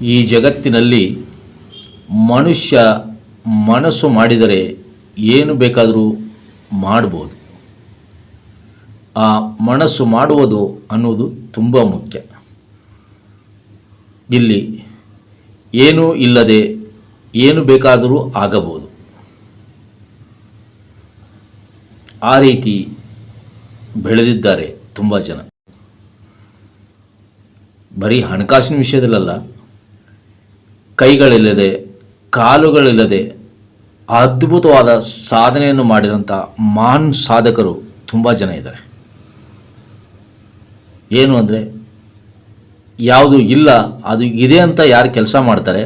ಈ ಜಗತ್ತಿನಲ್ಲಿ ಮನುಷ್ಯ ಮನಸ್ಸು ಮಾಡಿದರೆ ಏನು ಬೇಕಾದರೂ ಮಾಡ್ಬೋದು. ಆ ಮನಸ್ಸು ಮಾಡುವುದು ಅನ್ನೋದು ತುಂಬ ಮುಖ್ಯ. ಇಲ್ಲಿ ಏನೂ ಇಲ್ಲದೆ ಏನು ಬೇಕಾದರೂ ಆಗಬಹುದು. ಆ ರೀತಿ ಬೆಳೆದಿದ್ದಾರೆ ತುಂಬ ಜನ. ಬರೀ ಹಣಕಾಸಿನ ವಿಷಯದಲ್ಲಲ್ಲ ಕೈಗಳಿಲ್ಲದೆ, ಕಾಲುಗಳಿಲ್ಲದೆ ಅದ್ಭುತವಾದ ಸಾಧನೆಯನ್ನು ಮಾಡಿದಂಥ ಮಹಾನ್ ಸಾಧಕರು ತುಂಬ ಜನ ಇದ್ದಾರೆ. ಏನು ಅಂದರೆ, ಯಾವುದು ಇಲ್ಲ, ಅದು ಇದೆ ಅಂತ ಯಾರು ಕೆಲಸ ಮಾಡ್ತಾರೆ,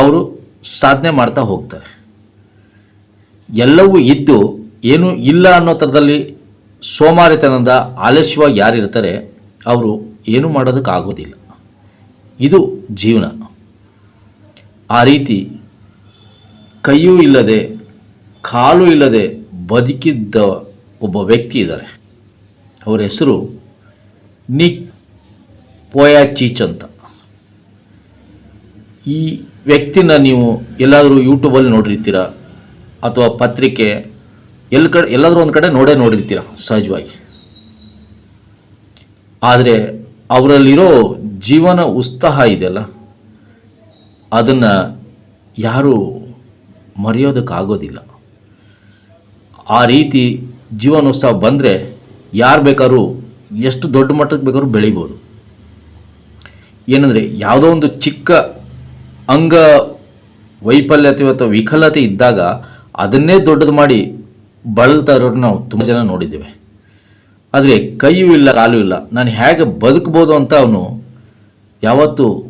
ಅವರು ಸಾಧನೆ ಮಾಡ್ತಾ ಹೋಗ್ತಾರೆ. ಎಲ್ಲವೂ ಇದ್ದು, ಏನೂ ಇಲ್ಲ ಅನ್ನೋ ಥರದಲ್ಲಿ ಸೋಮಾರಿತನದ ಆಲಸ್ಯವಾಗಿ ಯಾರಿರ್ತಾರೆ, ಅವರು ಏನೂ ಮಾಡೋದಕ್ಕಾಗೋದಿಲ್ಲ. ಇದು ಜೀವನ. ಆ ರೀತಿ ಕೈಯೂ ಇಲ್ಲದೆ, ಕಾಲು ಇಲ್ಲದೆ ಬದುಕಿದ್ದ ಒಬ್ಬ ವ್ಯಕ್ತಿ ಇದ್ದಾರೆ. ಅವರ ಹೆಸರು ನಿಕ್ ಪೋಯಾಚೀಚ್ ಅಂತ. ಈ ವ್ಯಕ್ತಿನ ನೀವು ಎಲ್ಲಾದರೂ ಯೂಟ್ಯೂಬಲ್ಲಿ ನೋಡಿರ್ತೀರ? ಅಥವಾ ಪತ್ರಿಕೆ ಎಲ್ಲ ಕಡೆ, ಎಲ್ಲಾದರೂ ಒಂದು ಕಡೆ ನೋಡೇ ನೋಡಿರ್ತೀರ, ಸಹಜವಾಗಿ? ಆದರೆ ಅವರಲ್ಲಿರೋ ಜೀವನ ಉತ್ಸಾಹ ಇದೆಯಲ್ಲ? ಅದನ್ನು ಯಾರೂ ಮರೆಯೋದಕ್ಕಾಗೋದಿಲ್ಲ. ಆ ರೀತಿ ಜೀವನೋತ್ಸವ ಬಂದರೆ ಯಾರು ಬೇಕಾದ್ರೂ, ಎಷ್ಟು ದೊಡ್ಡ ಮಟ್ಟಕ್ಕೆ ಬೇಕಾದ್ರೂ ಬೆಳಿಬೋದು. ಏನಂದರೆ, ಯಾವುದೋ ಒಂದು ಚಿಕ್ಕ ಅಂಗ ವೈಫಲ್ಯತೆ ಅಥವಾ ವಿಕಲತೆ ಇದ್ದಾಗ ಅದನ್ನೇ ದೊಡ್ಡದು ಮಾಡಿ ಬಳಲ್ತಾ ಇರೋರು ನಾವು ತುಂಬ ಜನ ನೋಡಿದ್ದೇವೆ. ಆದರೆ ಕೈಯೂ ಇಲ್ಲ, ಕಾಲು ಇಲ್ಲ. ನಾನು ಹೇಗೆ ಬದುಕ್ಬೋದು ಅಂತ ಅವನು ಯಾವತ್ತೂ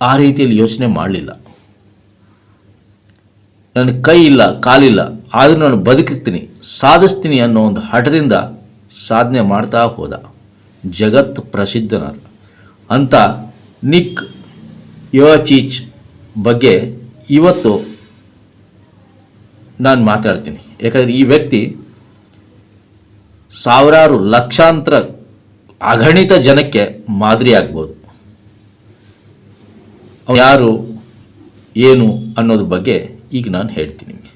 ಆ ರೀತಿಯಲ್ಲಿ ಯೋಚನೆ ಮಾಡಲಿಲ್ಲ. ನನ್ನ ಕೈ ಇಲ್ಲ, ಕಾಲಿಲ್ಲ, ಆದರೂ ನಾನು ಬದುಕಿಸ್ತೀನಿ, ಸಾಧಿಸ್ತೀನಿ ಅನ್ನೋ ಒಂದು ಹಠದಿಂದ ಸಾಧನೆ ಮಾಡ್ತಾ ಹೋದ. ಜಗತ್ ಪ್ರಸಿದ್ಧನಾದ. ಅಂತ ನಿಕ್ ಯೋಚೀಚ್ ಬಗ್ಗೆ ಇವತ್ತು ನಾನು ಮಾತಾಡ್ತೀನಿ. ಯಾಕಂದರೆ ಈ ವ್ಯಕ್ತಿ ಸಾವಿರಾರು ಲಕ್ಷಾಂತರ ಅಗಣಿತ ಜನಕ್ಕೆ ಮಾದರಿ ಆಗ್ಬೋದು. ಯಾರು, ಏನು ಅನ್ನೋದ್ರ ಬಗ್ಗೆ ಈಗ ನಾನು ಹೇಳ್ತೀನಿ ನಿಮಗೆ.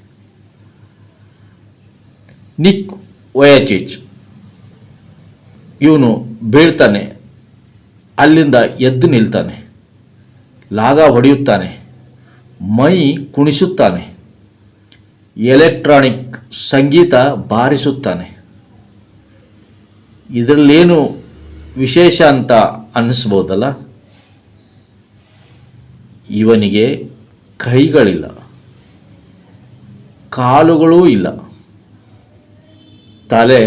Nick Vujicic. ಇವನು ಬೀಳ್ತಾನೆ, ಅಲ್ಲಿಂದ ಎದ್ದು ನಿಲ್ತಾನೆ, ಲಾಗ ಹೊಡೆಯುತ್ತಾನೆ, ಮೈ ಕುಣಿಸುತ್ತಾನೆ, ಎಲೆಕ್ಟ್ರಾನಿಕ್ ಸಂಗೀತ ಬಾರಿಸುತ್ತಾನೆ. ಇದರಲ್ಲೇನು ವಿಶೇಷ ಅಂತ ಅನ್ನಿಸ್ಬೋದಲ್ಲ ಇವನಿಗೆ ಕೈಗಳಿಲ್ಲ, ಕಾಲುಗಳೂ ಇಲ್ಲ. ತಲೆ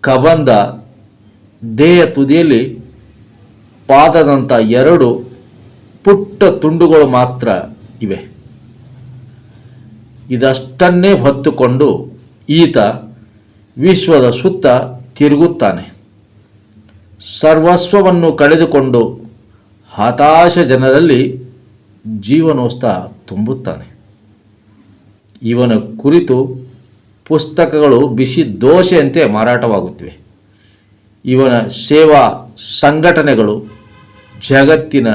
ಕಬಂದ ದೇಹ ತುದಿಯಲ್ಲಿ ಪಾದದಂಥ ಎರಡು ಪುಟ್ಟ ತುಂಡುಗಳು ಮಾತ್ರ ಇವೆ. ಇದಷ್ಟನ್ನೇ ಹೊತ್ತುಕೊಂಡು ಈತ ವಿಶ್ವದ ಸುತ್ತ ತಿರುಗುತ್ತಾನೆ. ಸರ್ವಸ್ವವನ್ನು ಕಳೆದುಕೊಂಡು ಹತಾಶ ಜನರಲ್ಲಿ ಜೀವನೋತ್ಸಾಹ ತುಂಬುತ್ತಾನೆ. ಇವನ ಕುರಿತು ಪುಸ್ತಕಗಳು ಬಿಸಿ ದೋಷೆಯಂತೆ ಮಾರಾಟವಾಗುತ್ತಿವೆ. ಇವನ ಸೇವಾ ಸಂಘಟನೆಗಳು ಜಗತ್ತಿನ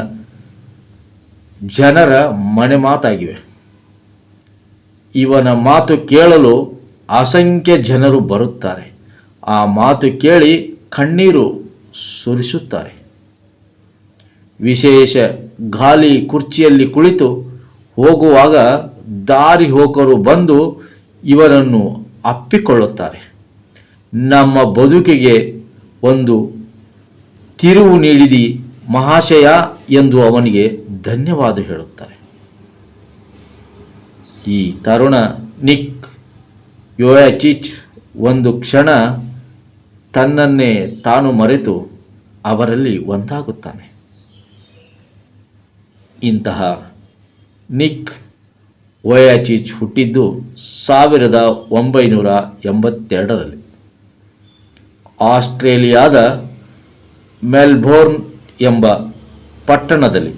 ಜನರ ಮನೆ ಮಾತಾಗಿವೆ. ಇವನ ಮಾತು ಕೇಳಲು ಅಸಂಖ್ಯ ಜನರು ಬರುತ್ತಾರೆ. ಆ ಮಾತು ಕೇಳಿ ಕಣ್ಣೀರು ಸುರಿಸುತ್ತಾರೆ. ವಿಶೇಷ ಗಾಲಿ ಕುರ್ಚಿಯಲ್ಲಿ ಕುಳಿತು ಹೋಗುವಾಗ ದಾರಿ ಹೋಕರು ಬಂದು ಇವರನ್ನು ಅಪ್ಪಿಕೊಳ್ಳುತ್ತಾರೆ. ನಮ್ಮ ಬದುಕಿಗೆ ಒಂದು ತಿರುವು ನೀಡಿದಿ ಮಹಾಶಯ ಎಂದು ಅವನಿಗೆ ಧನ್ಯವಾದ ಹೇಳುತ್ತಾರೆ. ಈ ತರುಣ ನಿಕ್ ಯೋಯಾಚಿಚ್ ಒಂದು ಕ್ಷಣ ತನ್ನನ್ನೇ ತಾನು ಮರೆತು ಅವರಲ್ಲಿ ಒಂದಾಗುತ್ತಾನೆ. ಇಂತಹ ನಿಕ್ ವಯಾಚಿಚ್ ಹುಟ್ಟಿದ್ದು ಸಾವಿರದ ಒಂಬೈನೂರ ಎಂಬತ್ತೆರಡರಲ್ಲಿ. ಆಸ್ಟ್ರೇಲಿಯಾದ ಮೆಲ್ಬೋರ್ನ್ ಎಂಬ ಪಟ್ಟಣದಲ್ಲಿ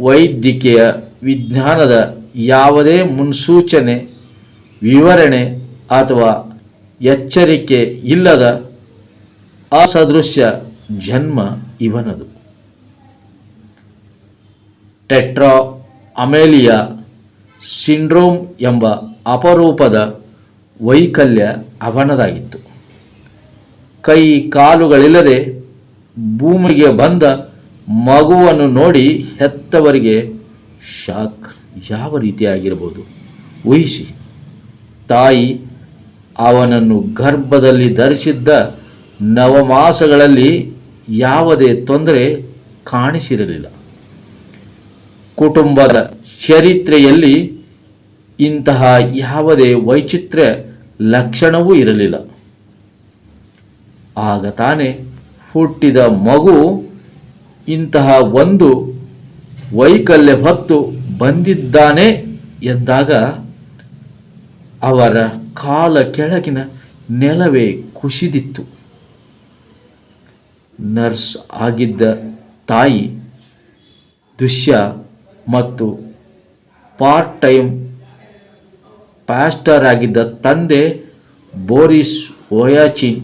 ವೈದ್ಯಕೀಯ ವಿಜ್ಞಾನದ ಯಾವುದೇ ಮುನ್ಸೂಚನೆ, ವಿವರಣೆ ಅಥವಾ ಎಚ್ಚರಿಕೆ ಇಲ್ಲದ ಅಸದೃಶ್ಯ ಜನ್ಮ ಇವನದು. ಟೆಟ್ರಾ ಅಮೇಲಿಯಾ ಸಿಂಡ್ರೋಮ್ ಎಂಬ ಅಪರೂಪದ ವೈಕಲ್ಯ ಅವನದಾಗಿತ್ತು ಕೈ ಕಾಲುಗಳಿಲ್ಲದೆ ಭೂಮಿಗೆ ಬಂದ ಮಗುವನ್ನು ನೋಡಿ ಹೆತ್ತವರಿಗೆ ಶಾಕ್. ಯಾವ ರೀತಿಯಾಗಿರಬಹುದು ಊಹಿಸಿ. ತಾಯಿ ಅವನನ್ನು ಗರ್ಭದಲ್ಲಿ ಧರಿಸಿದ್ದ ನವಮಾಸಗಳಲ್ಲಿ ಯಾವುದೇ ತೊಂದರೆ ಕಾಣಿಸಿರಲಿಲ್ಲ. ಕುಟುಂಬದ ಚರಿತ್ರೆಯಲ್ಲಿ ಇಂತಹ ಯಾವುದೇ ವೈಚಿತ್ರ್ಯ ಲಕ್ಷಣವೂ ಇರಲಿಲ್ಲ. ಆಗ ತಾನೇ ಹುಟ್ಟಿದ ಮಗು ಇಂತಹ ಒಂದು ವೈಕಲ್ಯ ಹೊತ್ತು ಬಂದಿದ್ದಾನೆ ಎಂದಾಗ ಅವರ ಕಾಲ ಕೆಳಗಿನ ನೆಲವೇ ಕುಸಿದಿತ್ತು. ನರ್ಸ್ ಆಗಿದ್ದ ತಾಯಿ ದೃಶ್ಯ ಮತ್ತು ಪಾರ್ಟ್ ಟೈಮ್ ಪ್ಯಾಸ್ಟರ್ ಆಗಿದ್ದ ತಂದೆ ಬೋರಿಸ್ ಓಯಾಚಿನ್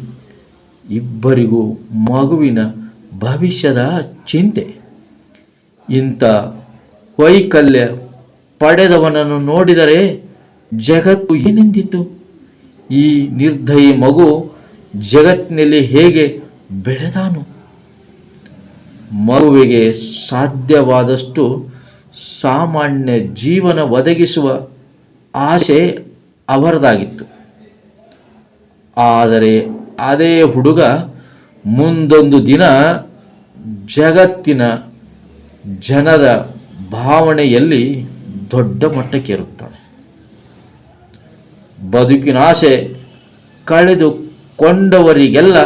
ಇಬ್ಬರಿಗೂ ಮಗುವಿನ ಭವಿಷ್ಯದ ಚಿಂತೆ. ಇಂಥ ವೈಕಲ್ಯ ಪಡೆದವನನ್ನು ನೋಡಿದರೆ ಜಗತ್ತು ಏನೆಂದಿತ್ತು ಈ ನಿರ್ದಯಿ ಮಗು ಜಗತ್ತಿನಲ್ಲಿ ಹೇಗೆ ಬೆಳೆದಾನು? ಮಗುವಿಗೆ ಸಾಧ್ಯವಾದಷ್ಟು ಸಾಮಾನ್ಯ ಜೀವನ ಒದಗಿಸುವ ಆಸೆ ಅವರದಾಗಿತ್ತು. ಆದರೆ ಅದೇ ಹುಡುಗ ಮುಂದೊಂದು ದಿನ ಜಗತ್ತಿನ ಜನರ ಭಾವನೆಯಲ್ಲಿ ದೊಡ್ಡ ಮಟ್ಟಕ್ಕೇರುತ್ತಾನೆ ಬದುಕಿನ ಆಸೆ ಕಳೆದುಕೊಂಡವರಿಗೆಲ್ಲ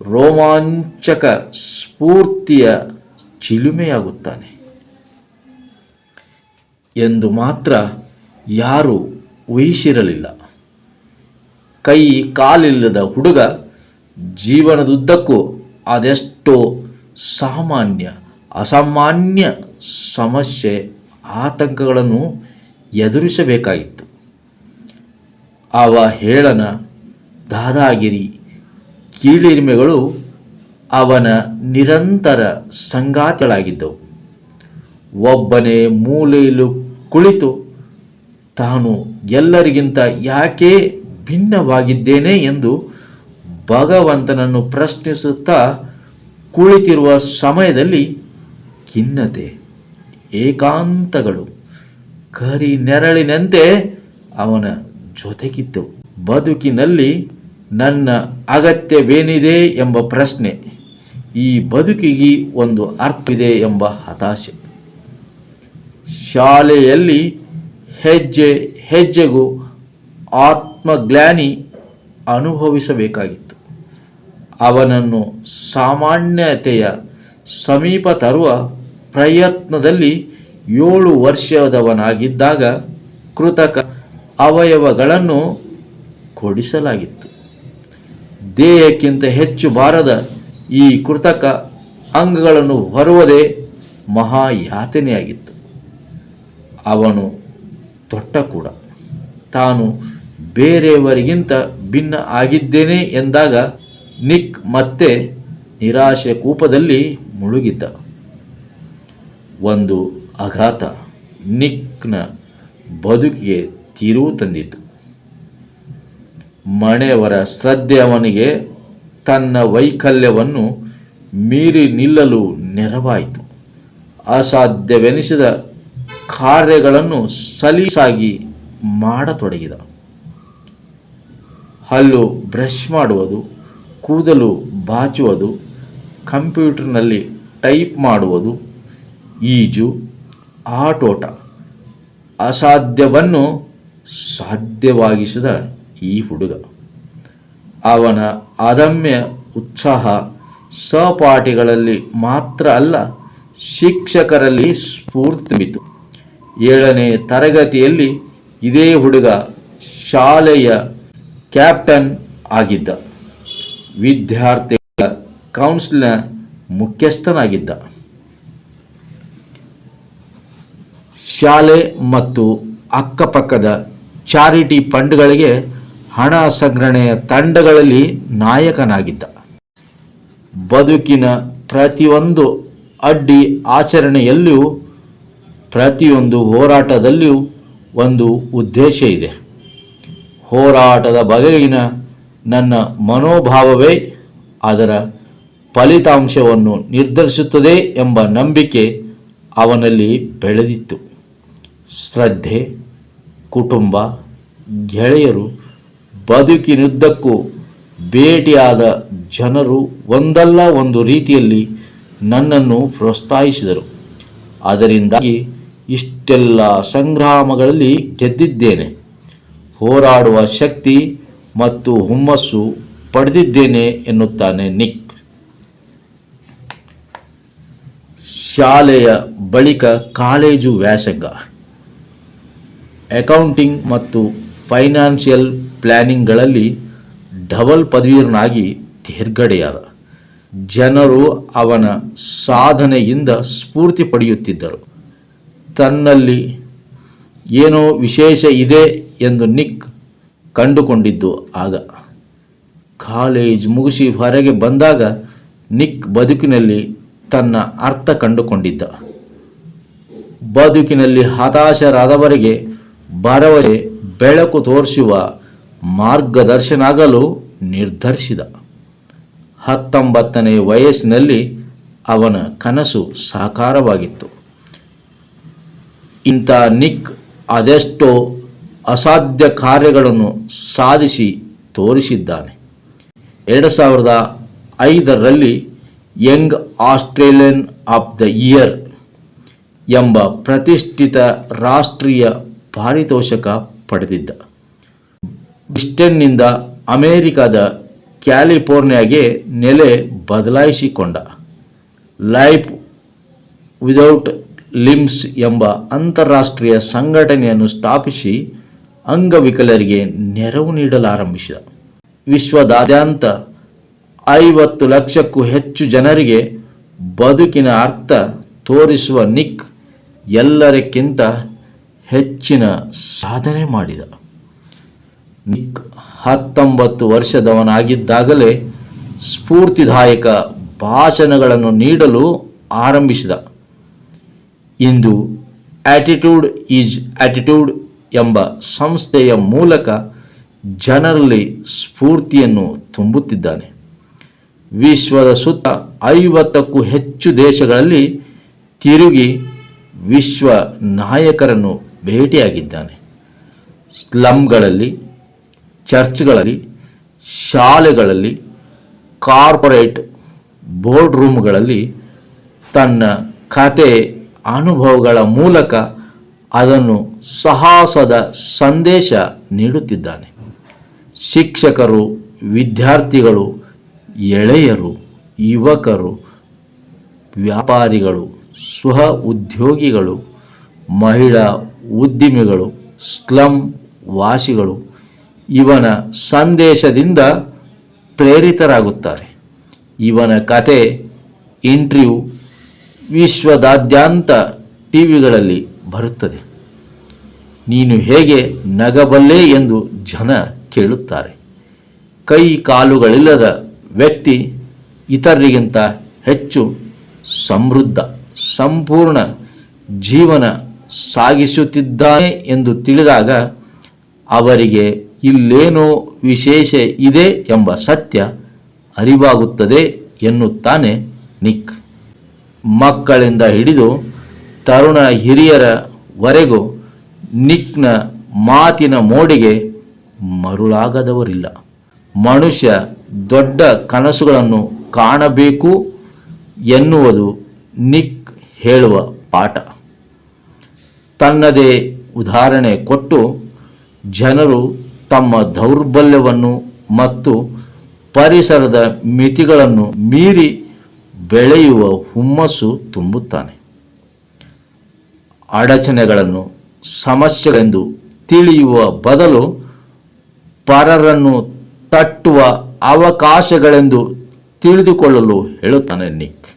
ರೋಮಾಂಚಕ ಸ್ಫೂರ್ತಿಯ ಚಿಲುಮೆಯಾಗುತ್ತಾನೆ. ಎಂದು ಮಾತ್ರ ಯಾರೂ ಊಹಿಸಿರಲಿಲ್ಲ. ಕೈ ಕಾಲಿಲ್ಲದ ಹುಡುಗ ಜೀವನದುದ್ದಕ್ಕೂ ಅದೆಷ್ಟೋ ಸಾಮಾನ್ಯ, ಅಸಾಮಾನ್ಯ ಸಮಸ್ಯೆ, ಆತಂಕಗಳನ್ನು ಎದುರಿಸಬೇಕಾಗಿತ್ತು ಅವ ಹೇಳನ ದಾದಾಗಿರಿ, ಕೀಳಿರಿಮೆಗಳು ಅವನ ನಿರಂತರ ಸಂಗಾತಿಗಳಾಗಿದ್ದವು. ಒಬ್ಬನೇ ಮೂಲೆಯಲ್ಲೂ ಕುಳಿತು ತಾನು ಎಲ್ಲರಿಗಿಂತ ಯಾಕೆ ಭಿನ್ನವಾಗಿದ್ದೇನೆ ಎಂದು ಭಗವಂತನನ್ನು ಪ್ರಶ್ನಿಸುತ್ತಾ ಕುಳಿತಿರುವ ಸಮಯದಲ್ಲಿ ಖಿನ್ನತೆ, ಏಕಾಂತಗಳು ಕರಿ ನೆರಳಿನಂತೆ ಅವನ ಜೊತೆಗಿತ್ತು. ಬದುಕಿನಲ್ಲಿ ನನ್ನ ಅಗತ್ಯವೇನಿದೆ ಎಂಬ ಪ್ರಶ್ನೆ ಈ ಬದುಕಿಗೆ ಒಂದು ಅರ್ಥವಿದೆ ಎಂಬ ಹತಾಶೆ. ಶಾಲೆಯಲ್ಲಿ ಹೆಜ್ಜೆ, ಹೆಜ್ಜೆಗೂ ಆತ್ಮಗ್ಲಾನಿ ಅನುಭವಿಸಬೇಕಾಗಿತ್ತು. ಅವನನ್ನು ಸಾಮಾನ್ಯತೆಯ ಸಮೀಪ ತರುವ ಪ್ರಯತ್ನದಲ್ಲಿ ಏಳು ವರ್ಷದವನಾಗಿದ್ದಾಗ ಕೃತಕ ಅವಯವಗಳನ್ನು ಕೊಡಿಸಲಾಗಿತ್ತು. ದೇಹಕ್ಕಿಂತ ಹೆಚ್ಚು ಬಾರದ ಈ ಕೃತಕ ಅಂಗಗಳನ್ನು ಹೊರುವುದೇ ಮಹಾಯಾತನೆಯಾಗಿತ್ತು. ಅವನು ತೊಟ್ಟ ಕೂಡ. ತಾನು ಬೇರೆಯವರಿಗಿಂತ ಭಿನ್ನ ಆಗಿದ್ದೇನೆ ಎಂದಾಗ ನಿಕ್ ಮತ್ತೆ ನಿರಾಶೆ ಕೂಪದಲ್ಲಿ ಮುಳುಗಿದ್ದ. ಒಂದು ಆಘಾತ ನಿಕ್ನ ಬದುಕಿಗೆ ತಿರುವು ತಂದಿತು ಮಣೆಯವರ ಶ್ರದ್ಧೆ ಅವನಿಗೆ ತನ್ನ ವೈಕಲ್ಯವನ್ನು ಮೀರಿ ನಿಲ್ಲಲು ನೆರವಾಯಿತು. ಅಸಾಧ್ಯವೆನಿಸಿದ ಕಾರ್ಯಗಳನ್ನು ಸಲೀಸಾಗಿ ಮಾಡತೊಡಗಿದ. ಹಲ್ಲು ಬ್ರಷ್ ಮಾಡುವುದು, ಕೂದಲು ಬಾಚುವುದು, ಕಂಪ್ಯೂಟರ್ನಲ್ಲಿ ಟೈಪ್ ಮಾಡುವುದು, ಈಜು, ಆಟೋಟ ಅಸಾಧ್ಯವನ್ನು ಸಾಧ್ಯವಾಗಿಸಿದ ಈ ಹುಡುಗ. ಅವನ ಅದಮ್ಯ ಉತ್ಸಾಹ ಸಹಪಾಠಿಗಳಲ್ಲಿ ಮಾತ್ರ ಅಲ್ಲ, ಶಿಕ್ಷಕರಲ್ಲಿ ಸ್ಫೂರ್ತಿ ತುಂಬಿತು. ಏಳನೇ ತರಗತಿಯಲ್ಲಿ ಇದೇ ಹುಡುಗ ಶಾಲೆಯ ಕ್ಯಾಪ್ಟನ್ ಆಗಿದ್ದ. ವಿದ್ಯಾರ್ಥಿಗಳ ಕೌನ್ಸಿಲ್ನ ಮುಖ್ಯಸ್ಥನಾಗಿದ್ದ. ಶಾಲೆ ಮತ್ತು ಅಕ್ಕಪಕ್ಕದ ಚಾರಿಟಿ ಫಂಡ್ಗಳಿಗೆ ಹಣ ಸಂಗ್ರಹಣೆಯ ತಂಡಗಳಲ್ಲಿ ನಾಯಕನಾಗಿದ್ದ. ಬದುಕಿನ ಪ್ರತಿಯೊಂದು ಅಡ್ಡಿ ಆಚರಣೆಯಲ್ಲೂ ಪ್ರತಿಯೊಂದು ಹೋರಾಟದಲ್ಲಿಯೂ ಒಂದು ಉದ್ದೇಶ ಇದೆ. ಹೋರಾಟದ ಬಗೆಗಿನ ನನ್ನ ಮನೋಭಾವವೇ ಅದರ ಫಲಿತಾಂಶವನ್ನು ನಿರ್ಧರಿಸುತ್ತದೆ ಎಂಬ ನಂಬಿಕೆ ಅವನಲ್ಲಿ ಬೆಳೆದಿತ್ತು. ಶ್ರದ್ಧೆ, ಕುಟುಂಬ, ಗೆಳೆಯರು, ಬದುಕಿನುದ್ದಕ್ಕೂ ಭೇಟಿಯಾದ ಜನರು ಒಂದಲ್ಲ ಒಂದು ರೀತಿಯಲ್ಲಿ ನನ್ನನ್ನು ಪ್ರೋತ್ಸಾಹಿಸಿದರು. ಅದರಿಂದಾಗಿ ಇಷ್ಟೆಲ್ಲ ಸಂಗ್ರಾಮಗಳಲ್ಲಿ ಗೆದ್ದಿದ್ದೇನೆ. ಹೋರಾಡುವ ಶಕ್ತಿ ಮತ್ತು ಹುಮ್ಮಸ್ಸು ಪಡೆದಿದ್ದೇನೆ ಎನ್ನುತ್ತಾನೆ ನಿಕ್. ಶಾಲೆಯ ಬಳಿಕ ಕಾಲೇಜು ವ್ಯಾಸಂಗ. ಅಕೌಂಟಿಂಗ್ ಮತ್ತು ಫೈನಾನ್ಷಿಯಲ್ ಪ್ಲ್ಯಾನಿಂಗ್ಗಳಲ್ಲಿ ಡಬಲ್ ಪದವೀರನಾಗಿ ತೇರ್ಗಡೆಯಾದ. ಜನರು ಅವನ ಸಾಧನೆಯಿಂದ ಸ್ಫೂರ್ತಿ ಪಡೆಯುತ್ತಿದ್ದರು. ತನ್ನಲ್ಲಿ ಏನೋ ವಿಶೇಷ ಇದೆ ಎಂದು ನಿಕ್ ಕಂಡುಕೊಂಡಿದ್ದು. ಆಗ ಕಾಲೇಜ್ ಮುಗಿಸಿ ಹೊರಗೆ ಬಂದಾಗ ನಿಕ್ ಬದುಕಿನಲ್ಲಿ ತನ್ನ ಅರ್ಥ ಕಂಡುಕೊಂಡಿದ್ದ. ಬದುಕಿನಲ್ಲಿ ಹತಾಶರಾದವರಿಗೆ ಭರವಸೆ, ಬೆಳಕು ತೋರಿಸುವ ಮಾರ್ಗದರ್ಶನಾಗಲು ನಿರ್ಧರಿಸಿದ. ಹತ್ತೊಂಬತ್ತನೇ ವಯಸ್ಸಿನಲ್ಲಿ ಅವನ ಕನಸು ಸಾಕಾರವಾಗಿತ್ತು. ಇಂಥ ನಿಕ್ ಅದೆಷ್ಟೋ ಅಸಾಧ್ಯ ಕಾರ್ಯಗಳನ್ನು ಸಾಧಿಸಿ ತೋರಿಸಿದ್ದಾನೆ. ಎರಡು ಸಾವಿರದ ಐದರಲ್ಲಿ young Australian of the year ಎಂಬ ಪ್ರತಿಷ್ಠಿತ ರಾಷ್ಟ್ರೀಯ ಪಾರಿತೋಷಕ ಪಡೆದಿದ್ದ. ಬ್ರಿಸ್ಟನ್ನಿಂದ ಅಮೇರಿಕಾದ ಕ್ಯಾಲಿಫೋರ್ನಿಯಾಗೆ ನೆಲೆ ಬದಲಾಯಿಸಿಕೊಂಡ. ಲೈಫ್ ವಿದೌಟ್ ಲಿಮ್ಸ್ ಎಂಬ ಅಂತಾರಾಷ್ಟ್ರೀಯ ಸಂಘಟನೆಯನ್ನು ಸ್ಥಾಪಿಸಿ ಅಂಗವಿಕಲರಿಗೆ ನೆರವು ನೀಡಲಾರಂಭಿಸಿದ. ವಿಶ್ವದಾದ್ಯಂತ ಐವತ್ತು ಲಕ್ಷಕ್ಕೂ ಹೆಚ್ಚು ಜನರಿಗೆ ಬದುಕಿನ ಅರ್ಥ ತೋರಿಸುವ ನಿಕ್ ಎಲ್ಲರಕ್ಕಿಂತ ಹೆಚ್ಚಿನ ಸಾಧನೆ ಮಾಡಿದ. ನಿಕ್ ಹತ್ತೊಂಬತ್ತು ವರ್ಷದವನಾಗಿದ್ದಾಗಲೇ ಸ್ಫೂರ್ತಿದಾಯಕ ಭಾಷಣಗಳನ್ನು ನೀಡಲು ಆರಂಭಿಸಿದ. ಇಂದು ಆಟಿಟ್ಯೂಡ್ ಈಸ್ ಆಟಿಟ್ಯೂಡ್ ಎಂಬ ಸಂಸ್ಥೆಯ ಮೂಲಕ ಜನರಲ್ಲಿ ಸ್ಫೂರ್ತಿಯನ್ನು ತುಂಬುತ್ತಿದ್ದಾನೆ. ವಿಶ್ವದ ಸುತ್ತ ಐವತ್ತಕ್ಕೂ ಹೆಚ್ಚು ದೇಶಗಳಲ್ಲಿ ತಿರುಗಿ ವಿಶ್ವ ನಾಯಕರನ್ನು ಭೇಟಿಯಾಗಿದ್ದಾನೆ. ಸ್ಲಮ್ಗಳಲ್ಲಿ ಚರ್ಚ್ಗಳಲ್ಲಿ, ಶಾಲೆಗಳಲ್ಲಿ, ಕಾರ್ಪೊರೇಟ್ ಬೋರ್ಡ್ ರೂಮ್ಗಳಲ್ಲಿ ತನ್ನ ಕತೆ ಅನುಭವಗಳ ಮೂಲಕ ಅದನ್ನು ಸಾಹಸದ ಸಂದೇಶ ನೀಡುತ್ತಿದ್ದಾನೆ. ಶಿಕ್ಷಕರು, ವಿದ್ಯಾರ್ಥಿಗಳು, ಎಳೆಯರು, ಯುವಕರು, ವ್ಯಾಪಾರಿಗಳು ಸ್ವ ಉದ್ಯೋಗಿಗಳು ಮಹಿಳಾ ಉದ್ದಿಮೆಗಳು ಸ್ಲಮ್ ವಾಸಿಗಳು ಇವನ ಸಂದೇಶದಿಂದ ಪ್ರೇರಿತರಾಗುತ್ತಾರೆ. ಇವನ ಕತೆ ಇಂಟರ್ವ್ಯೂ ವಿಶ್ವದಾದ್ಯಂತ ಟಿ ವಿಗಳಲ್ಲಿ ಬರುತ್ತದೆ. ನೀನು ಹೇಗೆ ನಗಬಲ್ಲೆ ಎಂದು ಜನ ಕೇಳುತ್ತಾರೆ. ಕೈ ಕಾಲುಗಳಿಲ್ಲದ ವ್ಯಕ್ತಿ ಇತರರಿಗಿಂತ ಹೆಚ್ಚು ಸಮೃದ್ಧ, ಸಂಪೂರ್ಣ ಜೀವನ ಸಾಗಿಸುತ್ತಿದ್ದಾನೆ ಎಂದು ತಿಳಿದಾಗ ಅವರಿಗೆ ಇಲ್ಲೇನೋ ವಿಶೇಷ ಇದೆ ಎಂಬ ಸತ್ಯ ಅರಿವಾಗುತ್ತದೆ ಎನ್ನುತ್ತಾನೆ ನಿಕ್. ಮಕ್ಕಳಿಂದ ಹಿಡಿದು ತರುಣ ಹಿರಿಯರವರೆಗೂ ನಿಕ್ನ ಮಾತಿನ ಮೋಡಿಗೆ ಮರುಳಾಗದವರಿಲ್ಲ. ಮನುಷ್ಯ ದೊಡ್ಡ ಕನಸುಗಳನ್ನು ಕಾಣಬೇಕು ಎನ್ನುವುದು ನಿಕ್ ಹೇಳುವ ಪಾಠ. ತನ್ನದೇ ಉದಾಹರಣೆ ಕೊಟ್ಟು ಜನರು ತಮ್ಮ ದೌರ್ಬಲ್ಯವನ್ನು ಮತ್ತು ಪರಿಸರದ ಮಿತಿಗಳನ್ನು ಮೀರಿ ಬೆಳೆಯುವ ಹುಮ್ಮಸ್ಸು ತುಂಬುತ್ತಾನೆ. ಅಡಚಣೆಗಳನ್ನು ಸಮಸ್ಯೆಗಳೆಂದು ತಿಳಿಯುವ ಬದಲು ಪರರನ್ನು ತಟ್ಟುವ ಅವಕಾಶಗಳೆಂದು ತಿಳಿದುಕೊಳ್ಳಲು ಹೇಳುತ್ತಾನೆ ನಿಕ್.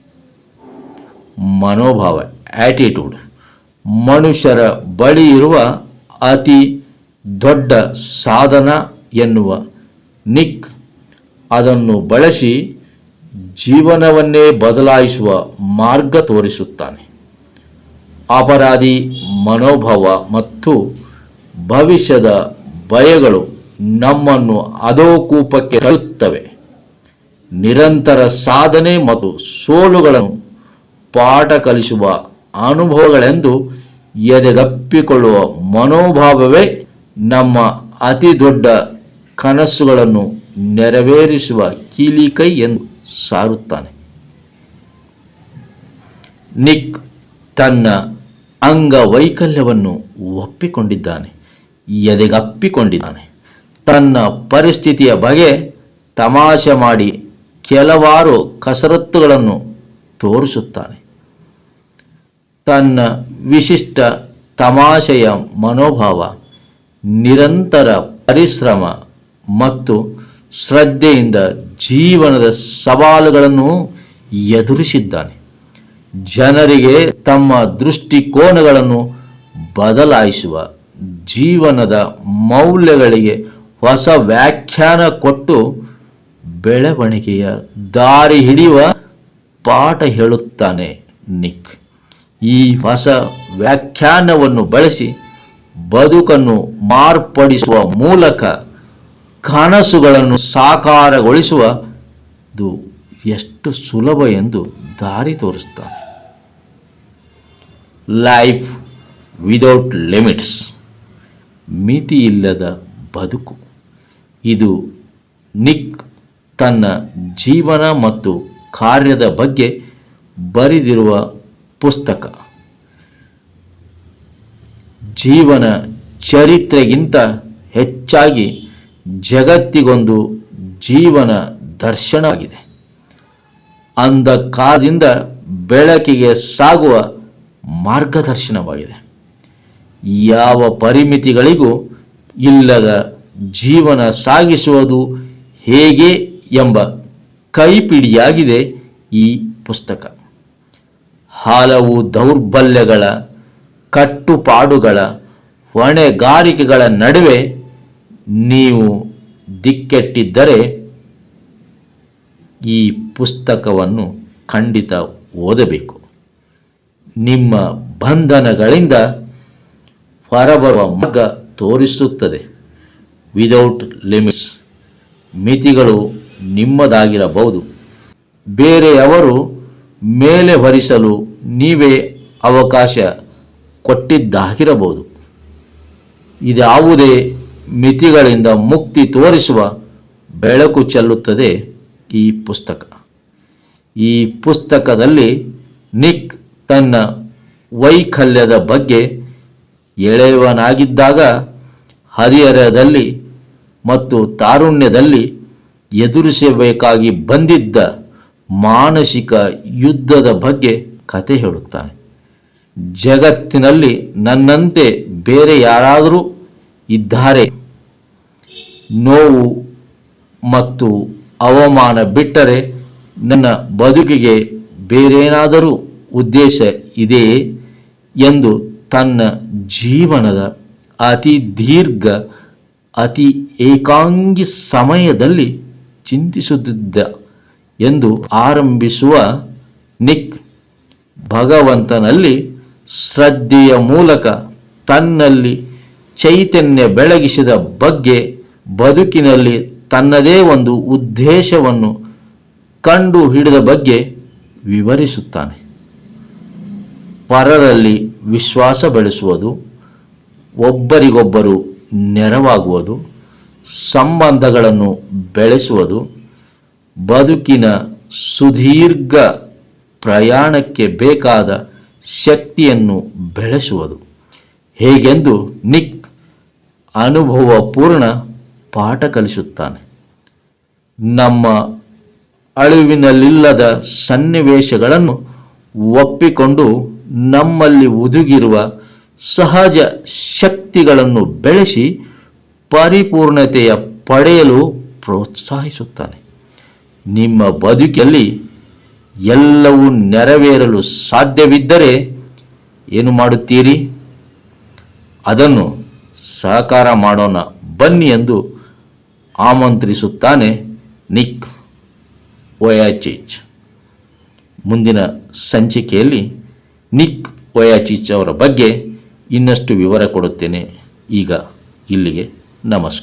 ಮನೋಭಾವ ಆಟಿಟ್ಯೂಡ್ ಮನುಷ್ಯರ ಬಳಿ ಇರುವ ಅತಿ ದೊಡ್ಡ ಸಾಧನ ಎನ್ನುವ ನಿಕ್. ಅದನ್ನು ಬಳಸಿ ಜೀವನವನ್ನೇ ಬದಲಾಯಿಸುವ ಮಾರ್ಗ ತೋರಿಸುತ್ತಾನೆ. ಅಪರಾಧಿ ಮನೋಭಾವ ಮತ್ತು ಭವಿಷ್ಯದ ಭಯಗಳು ನಮ್ಮನ್ನು ಅಧೋಕೂಪಕ್ಕೆ ತರುತ್ತವೆ ನಿರಂತರ ಸಾಧನೆ ಮತ್ತು ಸೋಲುಗಳನ್ನು ಪಾಠ ಕಲಿಸುವ ಅನುಭವಗಳೆಂದು ಎದೆಗಪ್ಪಿಕೊಳ್ಳುವ ಮನೋಭಾವವೇ ನಮ್ಮ ಅತಿ ದೊಡ್ಡ ಕನಸುಗಳನ್ನು ನೆರವೇರಿಸುವ ಕೀಲಿಕೈ ಎಂದು. ಸಾರುತ್ತಾನೆ. ನಿಕ್ ತನ್ನ ಅಂಗವೈಕಲ್ಯವನ್ನು ಒಪ್ಪಿಕೊಂಡಿದ್ದಾನೆ, ಎದೆಗಪ್ಪಿಕೊಂಡಿದ್ದಾನೆ. ತನ್ನ ಪರಿಸ್ಥಿತಿಯ ಬಗ್ಗೆ ತಮಾಷೆ ಮಾಡಿ ಕೆಲವಾರು ಕಸರತ್ತುಗಳನ್ನು ತೋರಿಸುತ್ತಾನೆ. ತನ್ನ ವಿಶಿಷ್ಟ ತಮಾಷೆಯ ಮನೋಭಾವ, ನಿರಂತರ ಪರಿಶ್ರಮ ಮತ್ತು ಶ್ರದ್ಧೆಯಿಂದ ಜೀವನದ ಸವಾಲುಗಳನ್ನು ಎದುರಿಸಿದ್ದಾನೆ. ಜನರಿಗೆ ತಮ್ಮ ದೃಷ್ಟಿಕೋನಗಳನ್ನು ಬದಲಾಯಿಸುವ ಜೀವನದ ಮೌಲ್ಯಗಳಿಗೆ ಹೊಸ ವ್ಯಾಖ್ಯಾನ ಕೊಟ್ಟು ಬೆಳವಣಿಗೆಯ ದಾರಿ ಹಿಡಿಯುವ ಪಾಠ ಹೇಳುತ್ತಾನೆ ನಿಕ್. ಈ ಹೊಸ ವ್ಯಾಖ್ಯಾನವನ್ನು ಬಳಸಿ ಬದುಕನ್ನು ಮಾರ್ಪಡಿಸುವ ಮೂಲಕ ಕನಸುಗಳನ್ನು ಸಾಕಾರಗೊಳಿಸುವದು ಎಷ್ಟು ಸುಲಭ ಎಂದು ದಾರಿ ತೋರಿಸ್ತಾನೆ. ಲೈಫ್ ವಿದೌಟ್ ಲಿಮಿಟ್ಸ್ ಮಿತಿ ಇಲ್ಲದ ಬದುಕು. ಇದು ನಿಕ್ ತನ್ನ ಜೀವನ ಮತ್ತು ಕಾರ್ಯದ ಬಗ್ಗೆ ಬರೆದಿರುವ ಪುಸ್ತಕ. ಜೀವನ ಚರಿತ್ರೆಗಿಂತ ಹೆಚ್ಚಾಗಿ ಜಗತ್ತಿಗೊಂದು ಜೀವನ ದರ್ಶನವಾಗಿದೆ. ಅಂಧಕಾರದಿಂದ ಬೆಳಕಿಗೆ ಸಾಗುವ ಮಾರ್ಗದರ್ಶನವಾಗಿದೆ. ಯಾವ ಪರಿಮಿತಿಗಳಿಗೂ ಇಲ್ಲದ ಜೀವನ ಸಾಗಿಸುವುದು ಹೇಗೆ ಎಂಬ ಕೈಪಿಡಿಯಾಗಿದೆ ಈ ಪುಸ್ತಕ. ಹಲವು ದೌರ್ಬಲ್ಯಗಳ, ಕಟ್ಟುಪಾಡುಗಳ, ಹೊಣೆಗಾರಿಕೆಗಳ ನಡುವೆ ನೀವು ದಿಕ್ಕೆಟ್ಟಿದ್ದರೆ ಈ ಪುಸ್ತಕವನ್ನು ಖಂಡಿತ ಓದಬೇಕು. ನಿಮ್ಮ ಬಂಧನಗಳಿಂದ ಹೊರಬರುವ ಮಾರ್ಗ ತೋರಿಸುತ್ತದೆ. ವಿದೌಟ್ ಲಿಮಿಟ್ಸ್ ಮಿತಿಗಳು ನಿಮ್ಮದಾಗಿರಬಹುದು. ಬೇರೆಯವರು ಮೇಲೆ ಹೊರಿಸಲು ನೀವೇ ಅವಕಾಶ ಕೊಟ್ಟಿದ್ದಾಗಿರಬಹುದು. ಇದ್ಯಾವುದೇ ಮಿತಿಗಳಿಂದ ಮುಕ್ತಿ ತೋರಿಸುವ ಬೆಳಕು ಚೆಲ್ಲುತ್ತದೆ ಈ ಪುಸ್ತಕ. ಈ ಪುಸ್ತಕದಲ್ಲಿ ನಿಕ್ ತನ್ನ ವೈಕಲ್ಯದ ಬಗ್ಗೆ ಎಳೆಯವನಾಗಿದ್ದಾಗ ಹರಿಹರದಲ್ಲಿ ಮತ್ತು ತಾರುಣ್ಯದಲ್ಲಿ ಎದುರಿಸಬೇಕಾಗಿ ಬಂದಿದ್ದ ಮಾನಸಿಕ ಯುದ್ಧದ ಬಗ್ಗೆ ಕತೆ ಹೇಳುತ್ತಾನೆ. ಜಗತ್ತಿನಲ್ಲಿ ನನ್ನಂತೆ ಬೇರೆ ಯಾರಾದರೂ ಇದ್ದಾರೆ. ನೋವು ಮತ್ತು ಅವಮಾನ ಬಿಟ್ಟರೆ ನನ್ನ ಬದುಕಿಗೆ ಬೇರೇನಾದರೂ ಉದ್ದೇಶ ಇದೆಯೇ ಎಂದು ತನ್ನ ಜೀವನದ ಅತಿ ದೀರ್ಘ, ಅತಿ ಏಕಾಂಗಿ ಸಮಯದಲ್ಲಿ ಚಿಂತಿಸುತ್ತಿದ್ದ ಎಂದು ಆರಂಭಿಸುವ ನಿಕ್ ಭಗವಂತನಲ್ಲಿ ಶ್ರದ್ಧೆಯ ಮೂಲಕ ತನ್ನಲ್ಲಿ ಚೈತನ್ಯ ಬೆಳಗಿಸಿದ ಬಗ್ಗೆ ಬದುಕಿನಲ್ಲಿ ತನ್ನದೇ ಒಂದು ಉದ್ದೇಶವನ್ನು ಕಂಡು ಹಿಡಿದ ಬಗ್ಗೆ ವಿವರಿಸುತ್ತಾನೆ. ಪರರಲ್ಲಿ ವಿಶ್ವಾಸ ಬೆಳೆಸುವುದು, ಒಬ್ಬರಿಗೊಬ್ಬರು ನೆರವಾಗುವುದು, ಸಂಬಂಧಗಳನ್ನು ಬೆಳೆಸುವುದು, ಬದುಕಿನ ಸುದೀರ್ಘ ಪ್ರಯಾಣಕ್ಕೆ ಬೇಕಾದ ಶಕ್ತಿಯನ್ನು ಬೆಳೆಸುವುದು. ಹೇಗೆಂದು ನಿಕ್ ಅನುಭವಪೂರ್ಣ ಪಾಠ ಕಲಿಸುತ್ತಾನೆ. ನಮ್ಮ ಅಳಿವಿನಲ್ಲಿಲ್ಲದ ಸನ್ನಿವೇಶಗಳನ್ನು ಒಪ್ಪಿಕೊಂಡು ನಮ್ಮಲ್ಲಿ ಉದುಗಿರುವ ಸಹಜ ಶಕ್ತಿಗಳನ್ನು ಬೆಳೆಸಿ ಪರಿಪೂರ್ಣತೆಯ ಪಡೆಯಲು ಪ್ರೋತ್ಸಾಹಿಸುತ್ತಾನೆ. ನಿಮ್ಮ ಬದುಕಲ್ಲಿ ಎಲ್ಲವೂ ನೆರವೇರಲು ಸಾಧ್ಯವಿದ್ದರೆ ಏನು ಮಾಡುತ್ತೀರಿ? ಅದನ್ನು ಸಹಕಾರ ಮಾಡೋಣ, ಬನ್ನಿ ಎಂದು ಆಮಂತ್ರಿಸುತ್ತಾನೆ ನಿಕ್ ಒಯಾಚಿಚ್ ಮುಂದಿನ ಸಂಚಿಕೆಯಲ್ಲಿ ನಿಕ್ ವಯಾಚಿಚ್ ಅವರ ಬಗ್ಗೆ ಇನ್ನಷ್ಟು ವಿವರ ಕೊಡುತ್ತೇನೆ. ಈಗ ಇಲ್ಲಿಗೆ ನಮಸ್ಕಾರ.